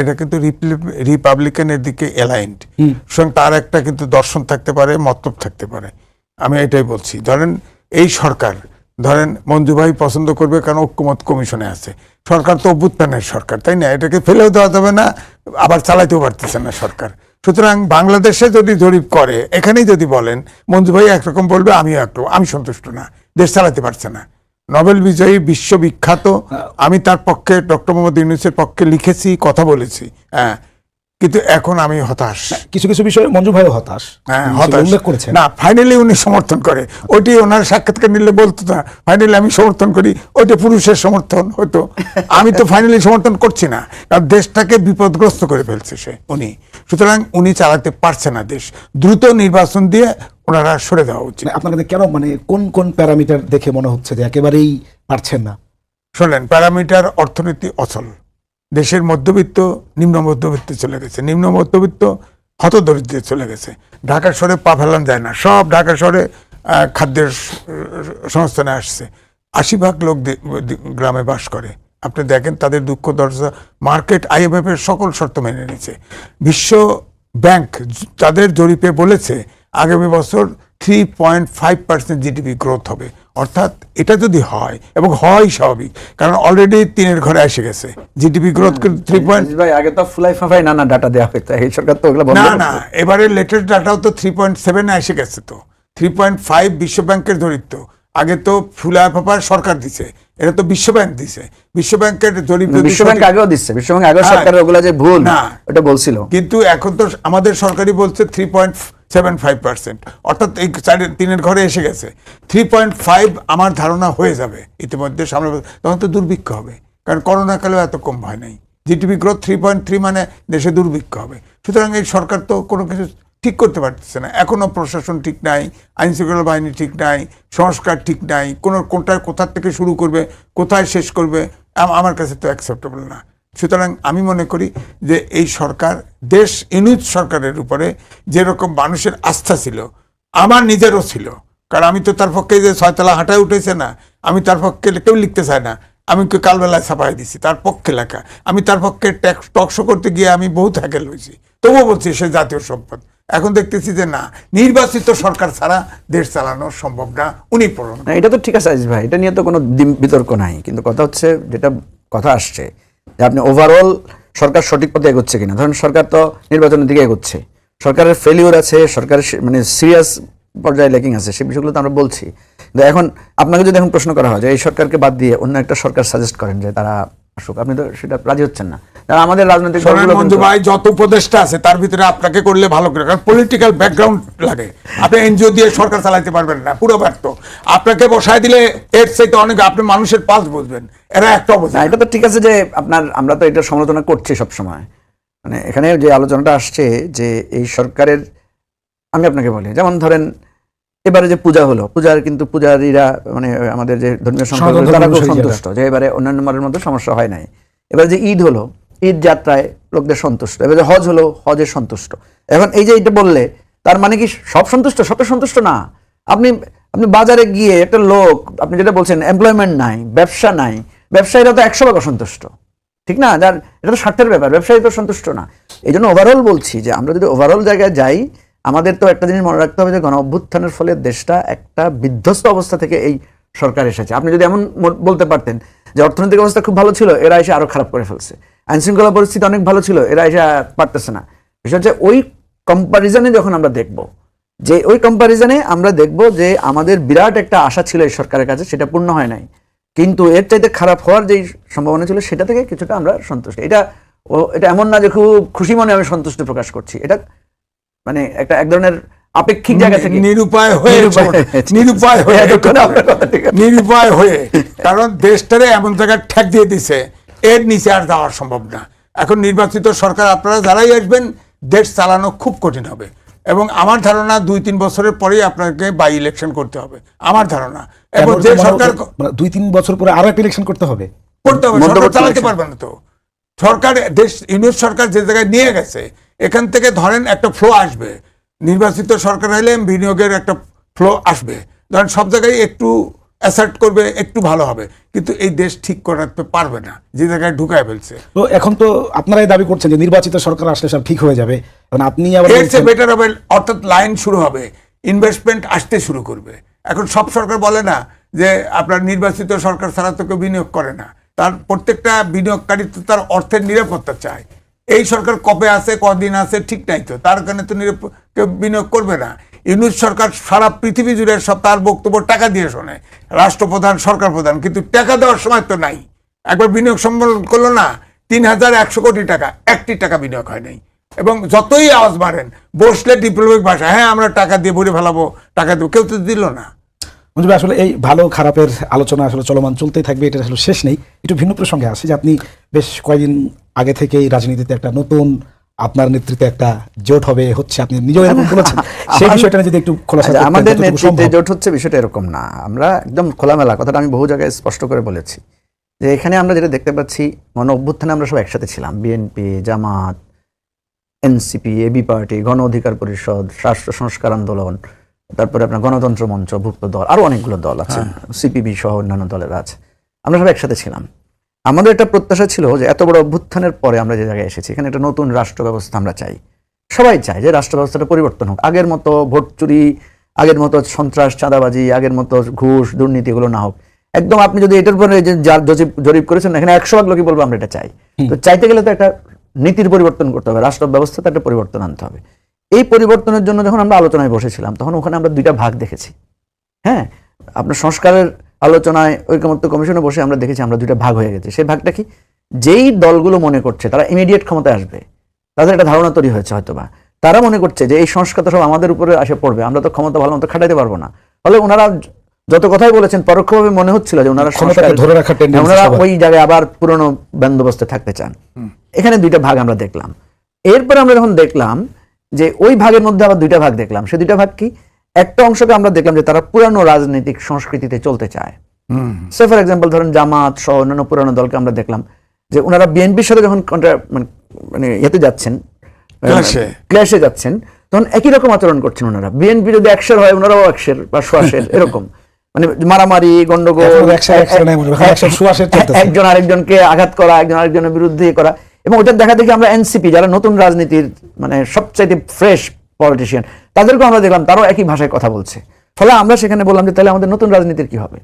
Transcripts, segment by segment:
এটা কিন্তু রিপাবলিকানের দিকে অ্যালাইন্ড সুতরাং তার একটা কিন্তু দর্শন থাকতে পারে মতলব থাকতে পারে। আমি এটাই বলছি ধরেন এই সরকার ধরেন মঞ্জু ভাই পছন্দ করবে কারণ ঐক্যমত কমিশনে আছে। সরকার তো অভ্যুত্থানের সরকার তাই না? এটাকে ফেলেও দেওয়া যাবে না আবার চালাইতেও পারতেছে না সরকার। সুতরাং বাংলাদেশে যদি জরিপ করে এখানেই যদি বলেন মঞ্জু ভাই একরকম বলবে আমিও একরকম আমি সন্তুষ্ট না দেশ চালাতে পারছে না। নোবেল বিজয়ী বিশ্ববিখ্যাত আমি তার পক্ষে ডক্টর মোহাম্মদ ইউনুসের পক্ষে লিখেছি কথা বলেছি হ্যাঁ। কিন্তু এখন আমি হতাশ। কিছু কিছু বিষয়ে মঞ্জু ভাইও হতাশ। হ্যাঁ হতাশ। উল্লেখ করেছেন। না ফাইনালি উনি সমর্থন করে। ওটি ওনার সাক্ষাৎকার নিলে বলতো না ফাইনালি আমি সমর্থন করি ওটা পুরুষের সমর্থন হতো। আমি তো ফাইনালি সমর্থন করছি না কারণ দেশটাকে বিপদগ্রস্ত করে ফেলছে সে উনি। সুতরাং উনি চালাতে পারছে না দেশ। দ্রুত নির্বাচন দিয়ে ওনারা সরে দেওয়া উচিত। মানে আপনার কাছে কেন মানে কোন কোন প্যারামিটার দেখে মনে হচ্ছে যে একেবারেই পারছেন না? শোনেন প্যারামিটার অর্থনীতি অচল। দেশের মধ্যবিত্ত নিম্ন মধ্যবিত্তে চলে গেছে। নিম্ন মধ্যবিত্ত হতদরিদ্রে চলে গেছে। ঢাকা শহরে পা ফেলানো যায় না। সব ঢাকা শহরে খাদ্যের সংস্থানে আসছে। আশি ভাগ লোক গ্রামে বাস করে। আপনি দেখেন তাদের দুঃখ দরজা মার্কেট আইএমএফ এর সকল শর্ত মেনে নিয়েছে। বিশ্ব ব্যাংক তাদের জরিপে বলেছে আগামী বছর three point five percent GDP growth হবে। অর্থাৎ এটা যদি হয় এবং হয় স্বাভাবিক কারণ অলরেডি তিনের ঘরে এসে গেছে। জিডিপি গ্রোথ থ্রি পয়েন্ট ভাই আগে তো ফুলাই ফাফাই নানা ডাটা দেওয়া হতো এই সরকার তো ওগুলো না না এবারে লেটেস্ট ডাটাও তো থ্রি পয়েন্ট সেভেনে এসে গেছে তো। থ্রি পয়েন্ট ফাইভ বিশ্ব ব্যাংকের ধরিত্ব আগে তো ফুলা ফাফার সরকার দিছে এটা তো বিশ্ব ব্যাংক দিছে। বিশ্ব ব্যাংকের জরিপ যদি বিশ্ব ব্যাংক আগেও দিচ্ছে বিশ্ব ব্যাংক আগেও। সরকারের ওগুলো যে ভুল না। ওটা বলছিল। কিন্তু এখন তো আমাদের সরকারি বলছে three point seven five percent. অর্থাৎ এই চারের তিনের ঘরে এসে গেছে। থ্রি পয়েন্ট ফাইভ আমার ধারণা হয়ে যাবে ইতিমধ্যে সামনে তখন তো দুর্ভিক্ষ হবে। কারণ করোনা কালেও এত কম হয় নাই। GDP growth three point three মানে দেশে দুর্ভিক্ষ হবে। সুতরাং এই সরকার তো কোনো কিছু ঠিক করতে পারতেছে না। এখনও প্রশাসন ঠিক নাই আইন শৃঙ্খলা বাহিনী ঠিক নাই, সংস্কার ঠিক নাই, কোনো কোনটা কোথার থেকে শুরু করবে, কোথায় শেষ করবে আমার কাছে তো অ্যাকসেপ্টেবল না। সুতরাং আমি মনে করি যে এই সরকার, দেশ ইনুজ সরকারের উপরে যেরকম মানুষের আস্থা ছিল, আমার নিজেরও ছিল। কারণ আমি তো তার পক্ষে যে ছয়তলা হাঁটায় উঠেছে না, আমি তার পক্ষে কেউ লিখতে চায় না। আমি কালবেলায় ছাপাই দিছি, তার পক্ষে লেখা। আমি তার পক্ষে ট্যাক্স টকশো করতে গিয়ে আমি বহুত হ্যাকেল হয়েছি। তবুও বলছি সে জাতীয় সম্পদ। এখন দেখতেছি যে না, নির্বাচিত সরকার ছাড়া দেশ চালানো সম্ভব না, উনি প্রমাণ না, এটা তো ঠিক আছে ভাই, এটা নিয়ে তো কোনো বিতর্ক নাই। কিন্তু কথা হচ্ছে, যেটা কথা আসছে যে আপনি ওভারঅল সরকার সঠিক পথে এগোচ্ছে কিনা। ধরেন সরকার তো নির্বাচনের দিকে এগোচ্ছে। সরকারের ফেলিওর আছে, সরকারের মানে সিরিয়াস পর্যায়ে লেকিং আছে সেই বিষয়গুলো তো আমরা বলছি। কিন্তু এখন আপনাকে যদি এখন প্রশ্ন করা হয় যে এই সরকারকে বাদ দিয়ে অন্য একটা সরকার সাজেস্ট করেন যে তারা আসুক, আপনি তো সেটা রাজি হচ্ছেন না। কারণ আমাদের রাজনৈতিক দলগুলো ভাই যত উপদেষ্টা আছে তার ভিতরে আপনাকে করলে ভালো করে কারণ পলিটিক্যাল ব্যাকগ্রাউন্ড লাগে। আপনি এনজিও দিয়ে সরকার চালাতে পারবেন না পুরো ব্যর্থ। আপনাকে বসায় দিলে এর চাইতে অনেক আপনি মানুষের পাশ বুঝবেন। এরা একটা অবস্থা। এটা তো ঠিক আছে যে আপনার আমরা তো এটা সমালোচনা করছি সব সময় মানে এখানে যে আলোচনাটা আসছে যে এই সরকারের আমি আপনাকে বলি যেমন ধরেন এবারে যে পূজা হলো পূজার কিন্তু পূজারীরা মানে আমাদের যে ধর্মীয় সংখ্যা তারা খুব সন্তুষ্ট যে এবারে অন্যান্য মারের মধ্যে সমস্যা হয় নাই। এবারে যে ঈদ হলো ঈদ যাত্রায় লোকদের সন্তুষ্ট। এবার হজ হলো, হজের সন্তুষ্ট। এখন এই যে এটা বললে, তার মানে কি সব সন্তুষ্ট? সব তো সন্তুষ্ট না। আপনি আপনি বাজারে গিয়ে একটা লোক, আপনি যেটা বলছেন এমপ্লয়মেন্ট নাই, ব্যবসা নাই, ব্যবসায়ীরা তো একশো ভাগ অসন্তুষ্ট। ঠিক না? যার, এটা তো স্বার্থের ব্যাপার, ব্যবসায়ী তো সন্তুষ্ট না। এই জন্য ওভারঅল বলছি যে, আমরা যদি ওভারঅল জায়গায় যাই, আমাদের তো একটা জিনিস মনে রাখতে হবে যে, গণ অভ্যুত্থানের ফলে দেশটা একটা বিধ্বস্ত অবস্থা থেকে এই সরকার এসেছে। আপনি যদি এমন বলতে পারতেন যে, অর্থনৈতিক অবস্থা খুব ভালো ছিল, এরা এসে আরও খারাপ করে ফেলছে। আইন শৃঙ্খলা পরিস্থিতি অনেক ভালো ছিল এরা এসে পারতেছে না। বিষয় হচ্ছে ওই কম্পারিজনে যখন আমরা দেখব যে ওই কম্পারিজনে আমরা দেখব যে আমাদের বিরাট একটা আশা ছিল এই সরকারের কাছে সেটা পূর্ণ হয় নাই। কিন্তু এর চাইতে খারাপ হওয়ার যেই সম্ভাবনা ছিল সেটা থেকে কিছুটা আমরা সন্তুষ্ট। এটা ও এটা এমন না যে খুব খুশি মনে আমি সন্তুষ্ট প্রকাশ করছি। এটা মানে একটা এক ধরনের আপেক্ষিক জায়গা থেকে নিরুপায় হয়ে নিরুপায় হয়ে-। নিরুপায় হয়ে। কারণ দেশটারে এমন জায়গায় ঠেক দিয়ে দিছে এর নিচে আর যাওয়া সম্ভব না। এখন নির্বাচিত সরকার আপনারা যারাই আসবেন দেশ চালানো খুব কঠিন হবে। এবং আমার ধারণা দুই তিন বছরের পরেই আপনাকে বাই ইলেকশন করতে হবে। আমার ধারণা। এবং যে সরকার মানে দুই তিন বছর পরে আরও একটা ইলেকশন করতে হবে? করতে হবে। সরকার চালাতে পারবে না তো। সরকার দেশ ইউনিট সরকার যে জায়গায় নিয়ে গেছে এখান থেকে ধরেন একটা ফ্লো আসবে। নির্বাচিত সরকার হলে বিনিয়োগের একটা ফ্লো আসবে। ধরেন সব জায়গায় একটু অ্যাসার্ট করবে একটু ভালো হবে। কিন্তু এই দেশ ঠিক করাতে পারবে না যে জায়গায় ঢুকায় ফেলছে। তো এখন তো আপনারাই দাবি করছেন যে নির্বাচিত সরকার আসলে সব ঠিক হয়ে যাবে। কারণ আপনি আবার এর চেয়ে বেটার হবে অর্থাৎ লাইন শুরু হবে ইনভেস্টমেন্ট আসতে শুরু করবে। এখন সব সরকার বলে না যে আপনার নির্বাচিত সরকার ছাড়া তো কেউ বিনিয়োগ করে না। তার প্রত্যেকটা বিনিয়োগকারী তো তার অর্থের নিরাপত্তা চায়। এই সরকার কবে আছে কদিন আছে ঠিক নাই তো। তার কারণে তো নিরাপ- কেউ বিনিয়োগ করবে না। ইউনিট সরকার সারা পৃথিবী জুড়ে সব তার বক্তব্য টাকা দিয়ে শোনে। রাষ্ট্রপ্রধান সরকার প্রধান কিন্তু টাকা দেওয়ার সময় তো নাই। একবার বিনিয়োগ সম্মেলন করল না তিন হাজার একশো কোটি টাকা একটি টাকা বিনিয়োগ হয় নাই। এবং যতই আওয়াজ বাড়েন বসলে ডিপ্লোমেটিক ভাষা হ্যাঁ আমরা টাকা দিয়ে ভরে ফেলাবো টাকা দেবো। কেউ তো দিল না। মঞ্জু ভাই, আসলে এই ভালো খারাপের আলোচনা আসলে চলমান চলতেই থাকবে এটা আসলে শেষ নেই। একটু ভিন্ন প্রসঙ্গে আসে যে আপনি বেশ কয়েকদিন আগে থেকেই রাজনীতিতে একটা নতুন আপনার নেতৃত্বে একটা জোট হবে হচ্ছে আপনি নিজেও এরকম বলেছেন সেই বিষয়টা যদি একটু খোলাসা আচ্ছা, আমাদের নেতৃত্বে জোট হচ্ছে বিষয়টা এরকম না। আমরা একদম খোলামেলা কথাটা আমি বহু জায়গায় স্পষ্ট করে বলেছি। যে এখানে আমরা যেটা দেখতে পাচ্ছি গণ অভ্যুত্থানে আমরা সব একসাথে ছিলাম। BNP Jamaat NCP AB party Gono Odhikar Parishad রাষ্ট্র সংস্কার আন্দোলন তারপরে আপনার গণতন্ত্র মঞ্চ ভুক্ত দল আরও অনেকগুলো দল আছে। সিপিবি সহ অন্যান্য দলের আছে। আমরা সব একসাথে ছিলাম। আমাদের একটা প্রত্যাশা ছিল যে এত বড় অভ্যুত্থানের পরে আমরা যে জায়গায় এসেছি এখানে একটা নতুন রাষ্ট্র ব্যবস্থা আমরা চাই। সবাই চায় যে রাষ্ট্র ব্যবস্থাটা পরিবর্তন হোক। আগের মতো ভোট চুরি আগের মতো সন্ত্রাস চাঁদাবাজি আগের মতো ঘুষ দুর্নীতি এগুলো না হোক। একদম আপনি যদি এটার উপরে যে যার জরিপ জরিপ করেছেন এখানে একশো ভাগ লোকই বলব আমরা এটা চাই। তো চাইতে গেলে তো একটা নীতির পরিবর্তন করতে হবে রাষ্ট্র ব্যবস্থাতে একটা পরিবর্তন আনতে হবে। এই পরিবর্তনের জন্য যখন আমরা আলোচনায় বসেছিলাম তখন ওখানে আমরা দুইটা ভাগ দেখেছি। হ্যাঁ? আপনার সংস্কারের আলোচনায় ঐকমত্য কমিশনে বসে আমরা দেখেছি আমরা দুইটা ভাগ হয়ে গেছে। সেই ভাগটা কি? যেই দলগুলো মনে করছে তারা ইমিডিয়েট ক্ষমতায় আসবে। তাদের একটা ধারণা তৈরি হয়েছে হয়তোবা। তারা মনে করছে যে এই সংস্কার তো সব আমাদের উপরে আসে পড়বে আমরা তো ক্ষমতা ভালো মতো খাটাইতে পারব না। ফলে ওনারা যত কথাই বলেছেন পরোক্ষভাবে মনে হচ্ছিল যে ওনারা ধরে রাখার হ্যাঁ, ওনারা ওই জায়গায় আবার পুরনো বন্দোবস্তে থাকতে চান। এখানে দুইটা ভাগ আমরা দেখলাম। এরপরে আমরা যখন দেখলাম যে ওই ভাগের মধ্যে আবার দুইটা ভাগ দেখলাম। সে দুইটা ভাগ কি? একটা অংশকে আমরা দেখলাম যে তারা পুরানো রাজনৈতিক সংস্কৃতিতে চলতে চায়। সে ফর এক্সাম্পল ধরেন জামাত সহ অন্যান্য পুরানো দলকে আমরা দেখলাম যে ওনারা বিএনপির সাথে যখন মানে- মানে ইয়েতে যাচ্ছেন ক্লাসে। ক্লাসে যাচ্ছেন তখন একই রকম আচরণ করছেন ওনারা বিএনপি যদি একশের হয় ওনারাও একশের বা সোয়াশের এরকম। মানে মারামারি গন্ডগোল। একজন আরেকজনকে আঘাত করা একজন আরেকজনের বিরুদ্ধে ইয়ে করা। এবং ওটা দেখা দেখি আমরা এনসিপি যারা নতুন রাজনীতির মানে সবচাইতে ফ্রেশ পলিটিশিয়ান তাদেরকেও আমরা দেখলাম তারাও একই ভাষায় কথা বলছে। ফলে আমরা সেখানে বললাম যে তাহলে আমাদের নতুন রাজনীতির কি হবে?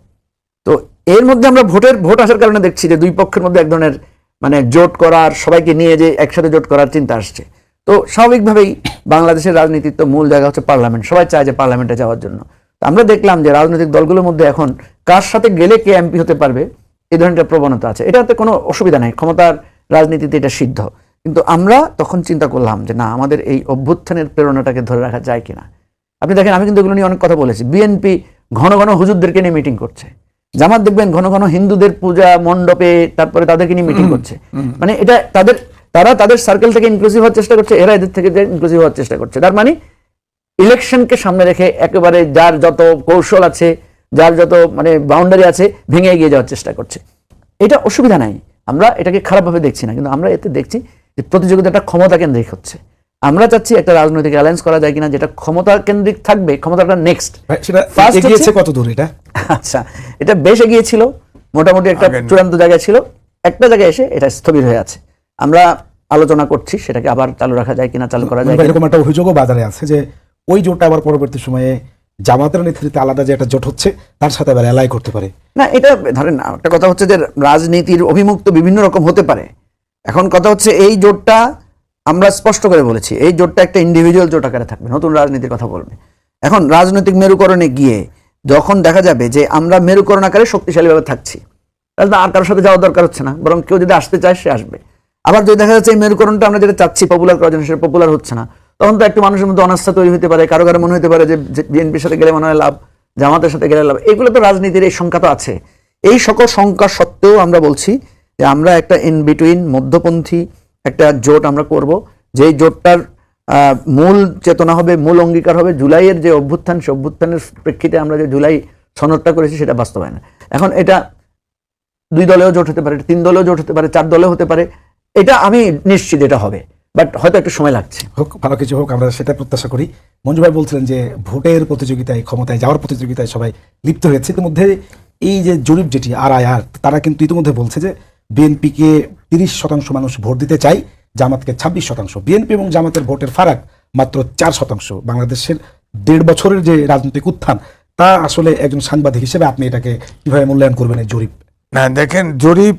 তো এর মধ্যে আমরা ভোটের, ভোট আসার কারণে দেখছি যে দুই পক্ষের মধ্যে এক ধরনের মানে জোট করার, সবাইকে নিয়ে যে একসাথে জোট করার চিন্তা আসছে। তো স্বাভাবিকভাবেই বাংলাদেশের রাজনীতির তো মূল জায়গা হচ্ছে পার্লামেন্ট। সবাই চায় যে পার্লামেন্টে যাওয়ার জন্য। তো আমরা দেখলাম যে রাজনৈতিক দলগুলোর মধ্যে এখন কার সাথে গেলে কে এমপি হতে পারবে এই ধরনের প্রবণতা আছে। এটাতে কোনো অসুবিধা নেই। ক্ষমতার রাজনীতিতে এটা সিদ্ধ। কিন্তু আমরা তখন চিন্তা করলাম যে না আমাদের এই অভ্যুত্থানের প্রেরণাটাকে ধরে রাখা যায় কিনা। আপনি দেখেন আমি কিন্তু এগুলো নিয়ে অনেক কথা বলেছি। বিএনপি ঘন ঘন হুজুরদেরকে নিয়ে মিটিং করছে। জামাত দেখবেন ঘন ঘন হিন্দুদের পূজা মণ্ডপে তারপরে তাদেরকে নিয়ে মিটিং করছে। মানে এটা তাদের তারা তাদের সার্কেল থেকে ইনক্লুসিভ হওয়ার চেষ্টা করছে এরা এদের থেকে ইনক্লুসিভ হওয়ার চেষ্টা করছে। তার মানে ইলেকশনকে সামনে রেখে একেবারে যার যত কৌশল আছে যার যত মানে বাউন্ডারি আছে ভেঙে এগিয়ে যাওয়ার চেষ্টা করছে। এটা অসুবিধা নাই। আমরা এটাকে খারাপভাবে দেখছি না কিন্তু আমরা এতে দেখছি যে প্রতিযোগিতাটা ক্ষমতা কেন্দ্রিক হচ্ছে। আমরা চাচ্ছি একটা রাজনৈতিক অ্যালায়েন্স করা যায় কিনা যেটা ক্ষমতা কেন্দ্রিক থাকবে ক্ষমতাটা নেক্সট সেটা এগিয়েছে কত দূর এটা? আচ্ছা এটা বেশ এগিয়েছিল মোটামুটি একটা চূড়ান্ত জায়গায় ছিল। একটা জায়গায় এসে এটা স্থবির হয়ে আছে। আমরা আলোচনা করছি সেটাকে আবার চালু রাখা যায় কিনা চালু করা যায় এরকম একটা অভিযোগও বাজারে আছে যে ওই জোটটা আবার পরবর্তী সময়ে জামাতের নেতৃত্বে আলাদা যে একটা জোট হচ্ছে তার সাথে আবার এলাই করতে পারে। না এটা ধরেন না, একটা কথা হচ্ছে যে রাজনীতির অভিমুক্ত বিভিন্ন রকম হতে পারে। এখন কথা হচ্ছে এই জোটটা আমরা স্পষ্ট করে বলেছি, এই জোটটা একটা ইন্ডিভিজুয়াল জোট আকারে থাকবে, নতুন রাজনীতির কথা বলবে। এখন রাজনৈতিক মেরুকরণে গিয়ে যখন দেখা যাবে যে আমরা মেরুকরণ আকারে শক্তিশালীভাবে থাকছি, তাহলে আর কারোর সাথে যাওয়ার দরকার হচ্ছে না, বরং কেউ যদি আসতে চায় সে আসবে। আবার যদি দেখা যাচ্ছে এই মেরুকরণটা আমরা যেটা চাচ্ছি পপুলার করার জন্য সেটা পপুলার হচ্ছে না, তখন তো একটু মানুষের মধ্যে অনাস্থা তৈরি হতে পারে, কারও কারও মনে হতে পারে যে বিএনপির সাথে গেলে মনে হয় লাভ, জামাতের সাথে গেলে লাভ, এগুলো তো রাজনীতির এই সংখ্যা তো আছে। এই সকল সংখ্যা সত্ত্বেও আমরা বলছি যে আমরা একটা ইন বিটুইন মধ্যপন্থী একটা জোট আমরা করব। যেই জোটটার মূল চেতনা হবে, মূল অঙ্গীকার হবে জুলাইয়ের যে অভ্যুত্থান, সে অভ্যুত্থানের প্রেক্ষিতে আমরা যে জুলাই সনদটা করেছি সেটা বাস্তবায়ন। এখন এটা দুই দলেও জোট হতে পারে, তিন দলেও জোট হতে পারে, চার দলেও হতে পারে, এটা আমি নিশ্চিত এটা হবে। বাট হয়তো একটু সময় লাগছে। হোক, ভালো কিছু হোক, আমরা সেটা প্রত্যাশা করি। মঞ্জু ভাই বলছিলেন যে ভোটের প্রতিযোগিতায়, ক্ষমতায় যাওয়ার প্রতিযোগিতায় সবাই লিপ্ত হয়েছে। ইতিমধ্যে এই যে জরিপ যেটি, আর আই আর, তারা কিন্তু ইতিমধ্যে বলছে যে বিএনপিকে তিরিশ শতাংশ মানুষ ভোট দিতে চায়, জামাতকে ছাব্বিশ শতাংশ। বিএনপি এবং জামাতের ভোটের ফারাক মাত্র চার শতাংশ। বাংলাদেশের দেড় বছরের যে রাজনৈতিক উত্থান, তা আসলে একজন সাংবাদিক হিসেবে আপনি এটাকে কীভাবে মূল্যায়ন করবেন এই জরিপ? না, দেখেন, জরিপ